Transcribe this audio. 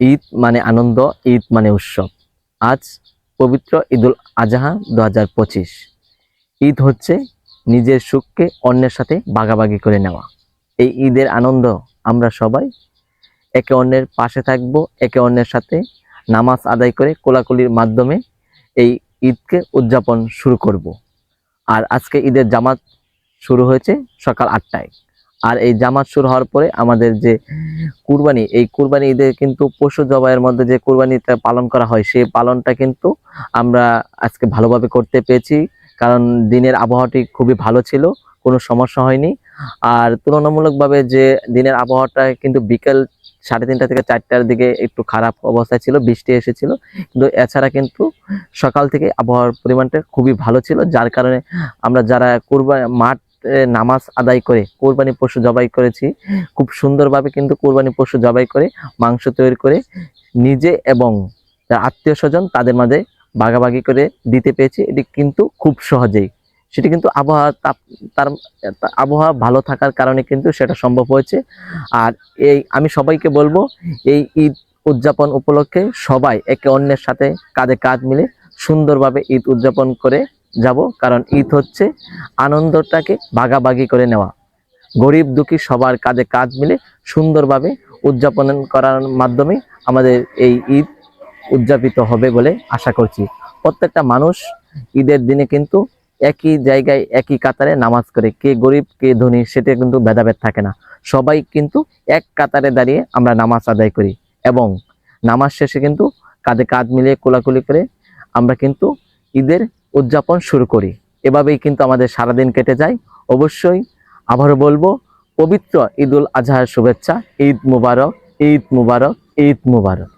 ঈদ মানে আনন্দ, ঈদ মানে উৎসব। আজ পবিত্র ঈদুল আজহা দু হাজার পঁচিশ। ঈদ হচ্ছে নিজের সুখকে অন্যের সাথে ভাগাভাগি করে নেওয়া। এই ঈদের আনন্দ আমরা সবাই একে অন্যের পাশে থাকব, একে অন্যের সাথে নামাজ আদায় করে কোলাকুলির মাধ্যমে এই ঈদকে উদযাপন শুরু করব। আর আজকে ঈদের জামাত শুরু হয়েছে সকাল আটটায়। আর এই জামাত শুরু হওয়ার পরে আমাদের যে কুরবানি, এই কুরবানি ঈদে কিন্তু পশু জবাইয়ের মধ্যে যে কুরবানিটা পালন করা হয়, সেই পালনটা কিন্তু আমরা আজকে ভালোভাবে করতে পেরেছি। কারণ দিনের আবহাওয়াটি খুবই ভালো ছিল, কোনো সমস্যা হয়নি। আর তুলনামূলকভাবে যে দিনের আবহাওয়াটা কিন্তু বিকেল সাড়ে তিনটা থেকে চারটার দিকে একটু খারাপ অবস্থায় ছিল, বৃষ্টি এসেছিল। কিন্তু এছাড়া কিন্তু সকাল থেকে আবহাওয়ার পরিমাণটা খুবই ভালো ছিল, যার কারণে আমরা যারা কুরবা, মাঠ নামাজ আদায় করে, কোরবানি পশু জবাই করেছি। খুব সুন্দরভাবে কিন্তু কোরবানি পশু জবাই করে, মাংস তৈরি করে, নিজে এবং আত্মীয় স্বজন তাদের মাঝে ভাগাভাগি করে দিতে পেরেছি। এটি কিন্তু খুব সহজেই। সেটি কিন্তু আবহাওয়া তাপ, তার, আবহাওয়া ভালো থাকার কারণে কিন্তু সেটা সম্ভব হয়েছে। আর এই, আমি সবাইকে বলব, এই ঈদ উদযাপন উপলক্ষে সবাই একে অন্যের সাথে কাঁধে কাঁধ মিলে সুন্দরভাবে ঈদ উদযাপন করে যাব, কারণ ঈদ হচ্ছে আনন্দটাকে ভাগাভাগি করে নেওয়া। গরিব দুঃখী সবার কাঁধে কাজ মিলে সুন্দরভাবে উদযাপন করার মাধ্যমে আমাদের এই ঈদ উদযাপিত হবে বলে আশা করছি। প্রত্যেকটা মানুষ ঈদের দিনে কিন্তু একই জায়গায়, একই কাতারে নামাজ করে। কে গরিব, কে ধনী, সেটা কিন্তু ভেদাভেদ থাকে না। সবাই কিন্তু এক কাতারে দাঁড়িয়ে আমরা নামাজ আদায় করি এবং নামাজ শেষে কিন্তু কাঁধে কাঁধ মিলিয়ে কোলাকুলি করে আমরা কিন্তু ঈদের উদযাপন শুরু করি। এভাবেই কিন্তু আমাদের সারাদিন কেটে যায়। অবশ্যই আবারও বলব, পবিত্র ঈদুল আজহার শুভেচ্ছা, ঈদ মুবারক ঈদ মুবারক ঈদ মুবারক।